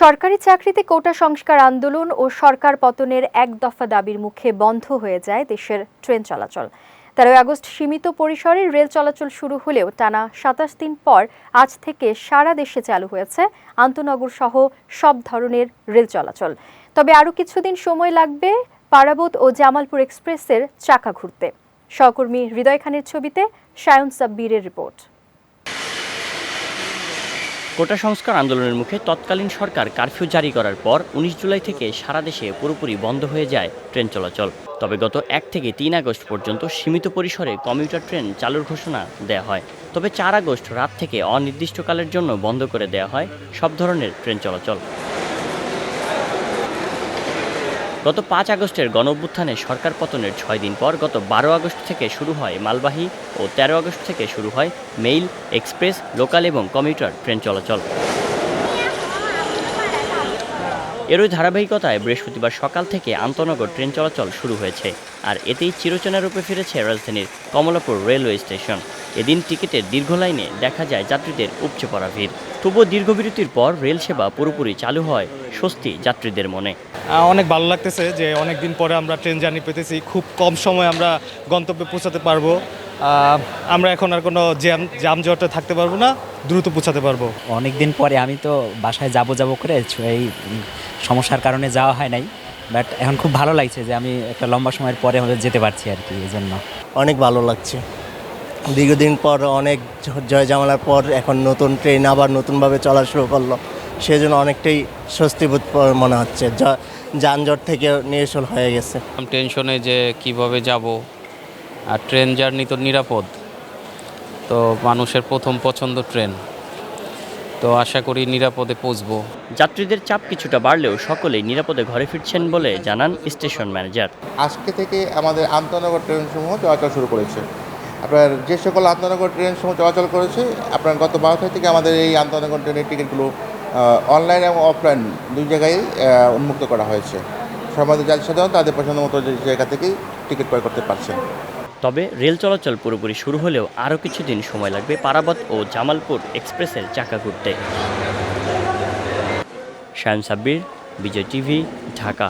সরকারি চাকরিতে কোটা সংস্কার আন্দোলন ও সরকার পতনের এক দফা দাবির মুখে বন্ধ হয়ে যায় দেশের ট্রেন চলাচল। তেরোই আগস্ট সীমিত পরিসরে রেল চলাচল শুরু হলেও টানা সাতাশ দিন পর আজ থেকে সারা দেশে চালু হয়েছে আন্তনগর সহ সব ধরনের রেল চলাচল। তবে আরও কিছুদিন সময় লাগবে পারাবত ও জামালপুর এক্সপ্রেসের চাকা ঘুরতে। সহকর্মী হৃদয় খানের ছবিতে সায়ন সাব্বিরের রিপোর্ট। কোটা সংস্কার আন্দোলনের মুখে তৎকালীন সরকার কারফিউ জারি করার পর উনিশ জুলাই থেকে সারা দেশে পুরোপুরি বন্ধ হয়ে যায় ট্রেন চলাচল। তবে গত এক থেকে তিন আগস্ট পর্যন্ত সীমিত পরিসরে কমিউটার ট্রেন চালুর ঘোষণা দেওয়া হয়। তবে চার আগস্ট রাত থেকে অনির্দিষ্টকালের জন্য বন্ধ করে দেওয়া হয় সব ধরনের ট্রেন চলাচল। গত পাঁচ আগস্টের গণঅভ্যুত্থানে সরকার পতনের ছয় দিন পর গত বারো আগস্ট থেকে শুরু হয় মালবাহী ও তেরো আগস্ট থেকে শুরু হয় মেইল, এক্সপ্রেস, লোকাল এবং কমিউটার ট্রেন চলাচল। এরই ধারাবাহিকতায় বৃহস্পতিবার সকাল থেকে আন্তনগর ট্রেন চলাচল শুরু হয়েছে আর এতেই চিরচেনা রূপে ফিরেছে রাজধানীর কমলাপুর রেলওয়ে স্টেশন। এদিন টিকিটের দীর্ঘ লাইনে দেখা যায় যাত্রীদের উপচে পড়া ভিড়। তবুও দীর্ঘ বিরতির পর রেল সেবা পুরোপুরি চালু হয় স্বস্তি যাত্রীদের মনে। অনেক ভালো লাগতেছে যে অনেক দিন পরে আমরা ট্রেন জার্নি পেতেছি খুব কম সময় আমরা গন্তব্যে পৌঁছাতে পারব। আমরা এখন আর কোনো জ্যাম জামজটে থাকতে পারব না দ্রুত পৌঁছাতে পারব। অনেক দিন পরে আমি তো বাসায় যাব যাব করে এই সমস্যার কারণে যাওয়া হয় নাই বাট এখন খুব ভালো লাগছে যে আমি একটা লম্বা সময়ের পরে হলে যেতে পারছি আর কি এই জন্য অনেক ভালো লাগছে। দীর্ঘদিন পর অনেক জয় জামালার পর এখন নতুন ট্রেন আবার নতুনভাবে চলা শুরু করল। সেজন্য অনেকটাই স্বস্তিবোধ মনে হচ্ছে। য- যানজট থেকে নিরসল হয়ে গেছে। আমি টেনশনে যে কীভাবে যাব। আর ট্রেন জার্নি তো নিরাপদ। তো মানুষের প্রথম পছন্দ ট্রেন তো আশা করি নিরাপদে পৌঁছবো। যাত্রীদের চাপ কিছুটা বাড়লেও সকলেই নিরাপদে ঘরে ফিরছেন বলে জানান স্টেশন ম্যানেজার। আজকে থেকে আমাদের আন্তনগর ট্রেনসমূহ চলাচল শুরু করেছে। আপনার যে সকল আন্তনগর ট্রেনসমূহ চলাচল করেছে আপনার গত বারো তারিখ থেকে আমাদের এই আন্তনগর ট্রেনের টিকিটগুলো অনলাইন এবং অফলাইন দুই জায়গায় উন্মুক্ত করা হয়েছে। সমাজের যাত্রী সাধারণ তাদের পছন্দ মতো যে জায়গা থেকেই টিকিট ক্রয় করতে পারছেন। তবে রেল চলাচল পুরোপুরি শুরু হলেও আরও কিছুদিন সময় লাগবে পারাবত ও জামালপুর এক্সপ্রেসের চাকা ঘুরতে। শায়ন সাব্বির, বিজয় টিভি, ঢাকা।